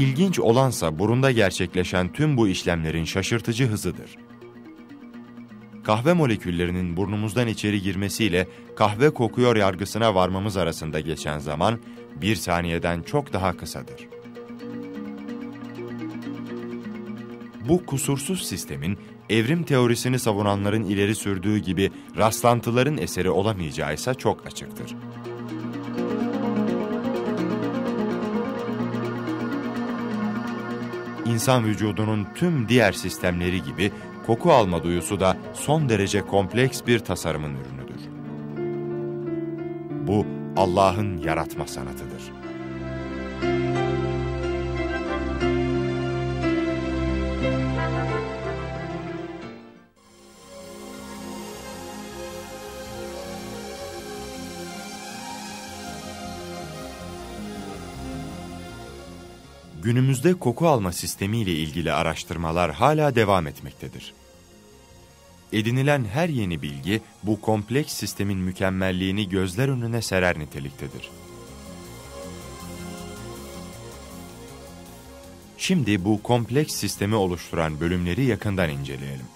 İlginç olansa burunda gerçekleşen tüm bu işlemlerin şaşırtıcı hızıdır. Kahve moleküllerinin burnumuzdan içeri girmesiyle kahve kokuyor yargısına varmamız arasında geçen zaman bir saniyeden çok daha kısadır. Bu kusursuz sistemin evrim teorisini savunanların ileri sürdüğü gibi rastlantıların eseri olamayacağı ise çok açıktır. İnsan vücudunun tüm diğer sistemleri gibi koku alma duyusu da son derece kompleks bir tasarımın ürünüdür. Bu Allah'ın yaratma sanatıdır. Günümüzde koku alma sistemiyle ilgili araştırmalar hala devam etmektedir. Edinilen her yeni bilgi bu kompleks sistemin mükemmelliğini gözler önüne serer niteliktedir. Şimdi bu kompleks sistemi oluşturan bölümleri yakından inceleyelim.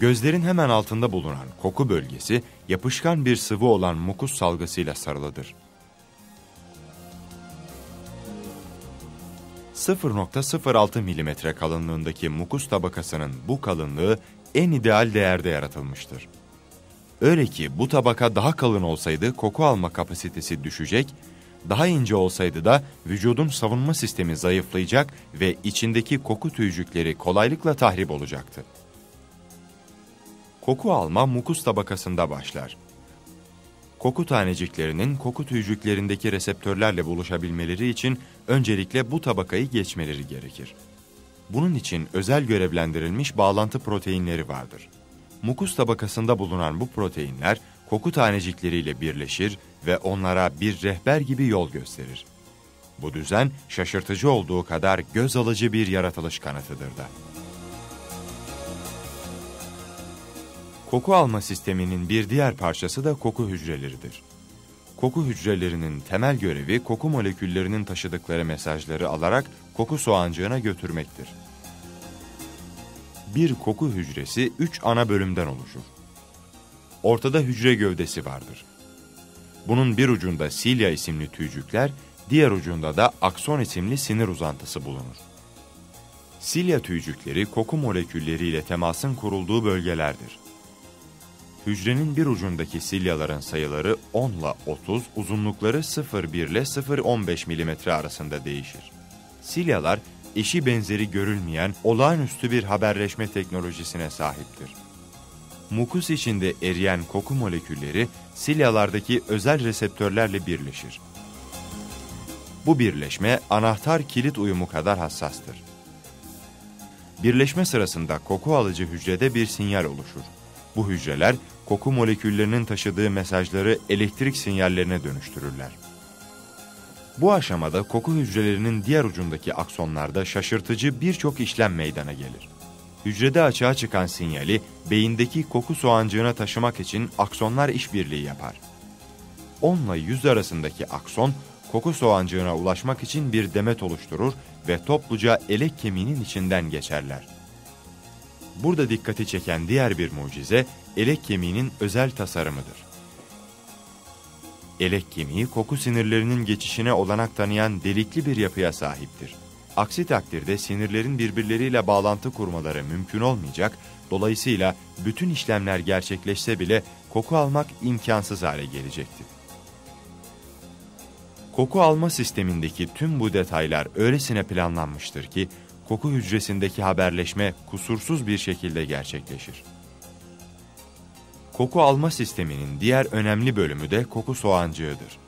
Gözlerin hemen altında bulunan koku bölgesi yapışkan bir sıvı olan mukus salgısıyla sarılıdır. 0.06 mm kalınlığındaki mukus tabakasının bu kalınlığı en ideal değerde yaratılmıştır. Öyle ki bu tabaka daha kalın olsaydı koku alma kapasitesi düşecek, daha ince olsaydı da vücudun savunma sistemi zayıflayacak ve içindeki koku tüycükleri kolaylıkla tahrip olacaktı. Koku alma mukus tabakasında başlar koku taneciklerinin koku tüycüklerindeki reseptörlerle buluşabilmeleri için öncelikle bu tabakayı geçmeleri gerekir. Bunun için özel görevlendirilmiş bağlantı proteinleri vardır. Mukus tabakasında bulunan bu proteinler koku tanecikleriyle birleşir ve onlara bir rehber gibi yol gösterir. Bu düzen şaşırtıcı olduğu kadar göz alıcı bir yaratılış kanıtıdır da. Koku alma sisteminin bir diğer parçası da koku hücreleridir. Koku hücrelerinin temel görevi koku moleküllerinin taşıdıkları mesajları alarak koku soğancığına götürmektir. Bir koku hücresi üç ana bölümden oluşur. Ortada hücre gövdesi vardır. Bunun bir ucunda silya isimli tüycükler, diğer ucunda da akson isimli sinir uzantısı bulunur. Silya tüycükleri koku molekülleriyle temasın kurulduğu bölgelerdir hücrenin bir ucundaki silyaların sayıları 10 ile 30, uzunlukları 0,1 ile 0,15 mm arasında değişir. Silyalar, eşi benzeri görülmeyen olağanüstü bir haberleşme teknolojisine sahiptir. Mukus içinde eriyen koku molekülleri silyalardaki özel reseptörlerle birleşir. Bu birleşme anahtar kilit uyumu kadar hassastır. Birleşme sırasında koku alıcı hücrede bir sinyal oluşur. Bu hücreler koku moleküllerinin taşıdığı mesajları elektrik sinyallerine dönüştürürler. Bu aşamada koku hücrelerinin diğer ucundaki aksonlarda şaşırtıcı birçok işlem meydana gelir. Hücrede açığa çıkan sinyali beyindeki koku soğancığına taşımak için aksonlar işbirliği yapar. 10 ile 100 arasındaki akson koku soğancığına ulaşmak için bir demet oluşturur ve topluca elek kemiğinin içinden geçerler. Burada dikkati çeken diğer bir mucize elek kemiğinin özel tasarımıdır. Elek kemiği koku sinirlerinin geçişine olanak tanıyan delikli bir yapıya sahiptir. Aksi takdirde sinirlerin birbirleriyle bağlantı kurmaları mümkün olmayacak, dolayısıyla bütün işlemler gerçekleşse bile koku almak imkansız hale gelecektir. Koku alma sistemindeki tüm bu detaylar öylesine planlanmıştır ki, koku hücresindeki haberleşme kusursuz bir şekilde gerçekleşir. Koku alma sisteminin diğer önemli bölümü de koku soğancığıdır.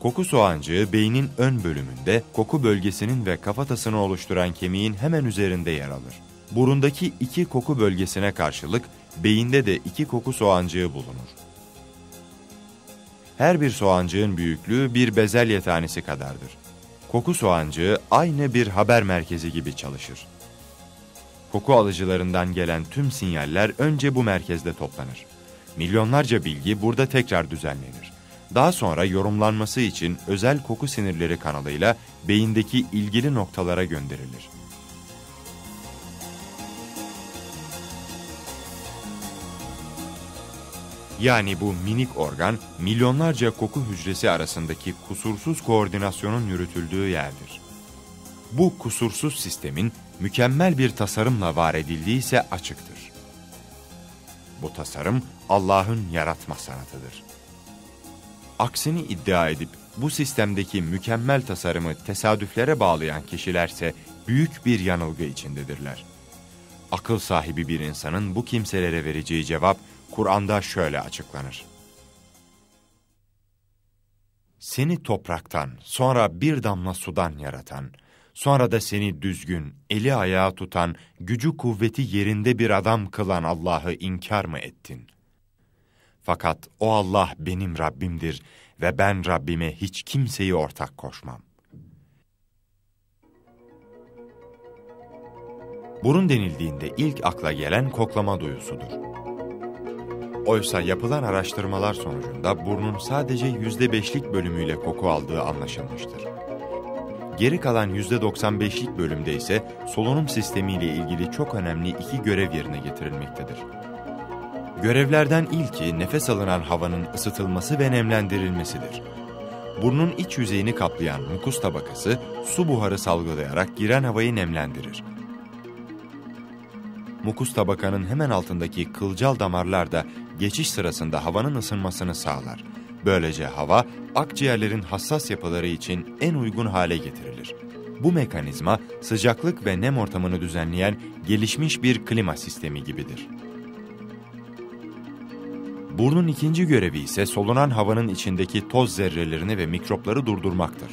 Koku soğancığı beynin ön bölümünde koku bölgesinin ve kafatasını oluşturan kemiğin hemen üzerinde yer alır. Burundaki iki koku bölgesine karşılık beyinde de iki koku soğancığı bulunur. Her bir soğancığın büyüklüğü bir bezelye tanesi kadardır. Koku soğancığı aynı bir haber merkezi gibi çalışır. Koku alıcılarından gelen tüm sinyaller önce bu merkezde toplanır. Milyonlarca bilgi burada tekrar düzenlenir. Daha sonra yorumlanması için özel koku sinirleri kanalıyla beyindeki ilgili noktalara gönderilir. Yani bu minik organ milyonlarca koku hücresi arasındaki kusursuz koordinasyonun yürütüldüğü yerdir. Bu kusursuz sistemin mükemmel bir tasarımla var edildiği ise açıktır. Bu tasarım Allah'ın yaratma sanatıdır. Aksini iddia edip bu sistemdeki mükemmel tasarımı tesadüflere bağlayan kişilerse büyük bir yanılgı içindedirler. Akıl sahibi bir insanın bu kimselere vereceği cevap Kur'an'da şöyle açıklanır. Seni topraktan, sonra bir damla sudan yaratan, sonra da seni düzgün, eli ayağı tutan, gücü kuvveti yerinde bir adam kılan Allah'ı inkar mı ettin? Fakat o Allah benim Rabbimdir ve ben Rabbime hiç kimseyi ortak koşmam. Burun denildiğinde ilk akla gelen koklama duyusudur. Oysa yapılan araştırmalar sonucunda burnun sadece yüzde beşlik bölümüyle koku aldığı anlaşılmıştır. Geri kalan yüzde 95'lik bölümde ise solunum sistemiyle ilgili çok önemli iki görev yerine getirilmektedir. Görevlerden ilki nefes alınan havanın ısıtılması ve nemlendirilmesidir. Burnun iç yüzeyini kaplayan mukus tabakası su buharı salgılayarak giren havayı nemlendirir. Mukus tabakanın hemen altındaki kılcal damarlar da geçiş sırasında havanın ısınmasını sağlar. Böylece hava akciğerlerin hassas yapıları için en uygun hale getirilir. Bu mekanizma sıcaklık ve nem ortamını düzenleyen gelişmiş bir klima sistemi gibidir. Burnun ikinci görevi ise solunan havanın içindeki toz zerrelerini ve mikropları durdurmaktır.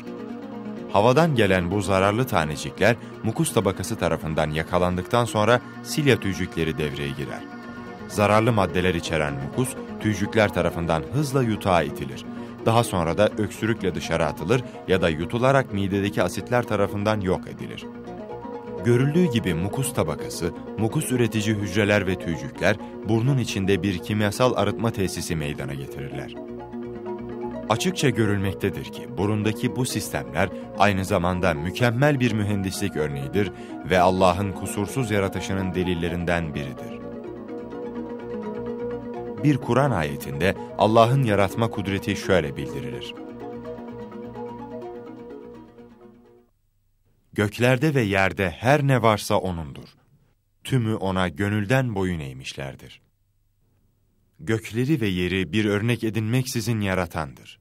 Havadan gelen bu zararlı tanecikler mukus tabakası tarafından yakalandıktan sonra silya tüycükleri devreye girer. Zararlı maddeler içeren mukus, tüycükler tarafından hızla yutağa itilir. Daha sonra da öksürükle dışarı atılır ya da yutularak midedeki asitler tarafından yok edilir. Görüldüğü gibi mukus tabakası, mukus üretici hücreler ve tüycükler burnun içinde bir kimyasal arıtma tesisi meydana getirirler. Açıkça görülmektedir ki burundaki bu sistemler aynı zamanda mükemmel bir mühendislik örneğidir ve Allah'ın kusursuz yaratışının delillerinden biridir. Bir Kur'an ayetinde Allah'ın yaratma kudreti şöyle bildirilir. Göklerde ve yerde her ne varsa O'nundur. Tümü O'na gönülden boyun eğmişlerdir. Gökleri ve yeri bir örnek edinmeksizin yaratandır.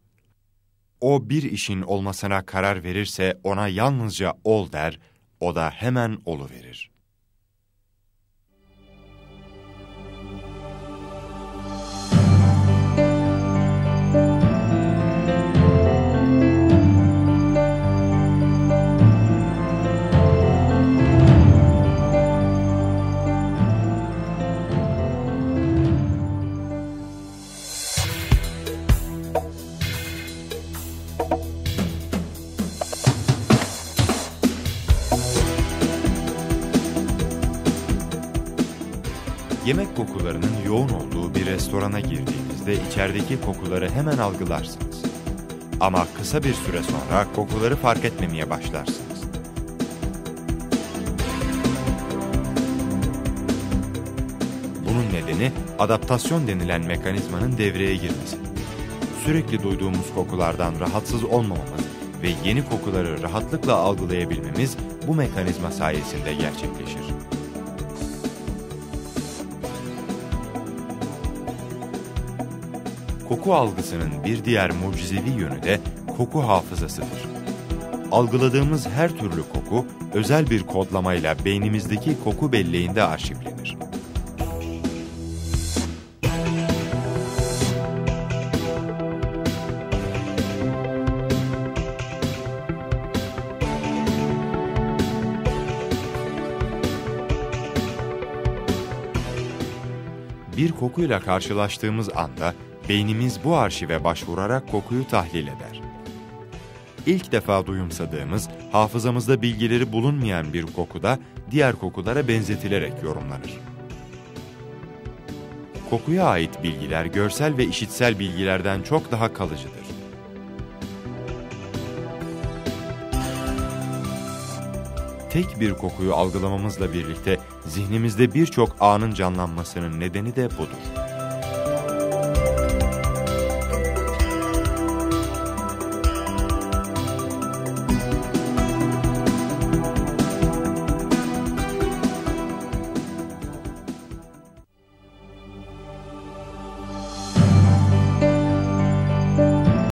O bir işin olmasına karar verirse ona yalnızca ol der, o da hemen olu verir. Yemek kokularının yoğun olduğu bir restorana girdiğinizde içerideki kokuları hemen algılarsınız. Ama kısa bir süre sonra kokuları fark etmemeye başlarsınız. Bunun nedeni adaptasyon denilen mekanizmanın devreye girmesi. Sürekli duyduğumuz kokulardan rahatsız olmamamız ve yeni kokuları rahatlıkla algılayabilmemiz bu mekanizma sayesinde gerçekleşir. Koku algısının bir diğer mucizevi yönü de koku hafızasıdır. Algıladığımız her türlü koku özel bir kodlamayla beynimizdeki koku belleğinde arşivlenir. Bir kokuyla karşılaştığımız anda beynimiz bu arşive başvurarak kokuyu tahlil eder. İlk defa duyumsadığımız, hafızamızda bilgileri bulunmayan bir koku da diğer kokulara benzetilerek yorumlanır. Kokuya ait bilgiler görsel ve işitsel bilgilerden çok daha kalıcıdır. tek bir kokuyu algılamamızla birlikte zihnimizde birçok anın canlanmasının nedeni de budur.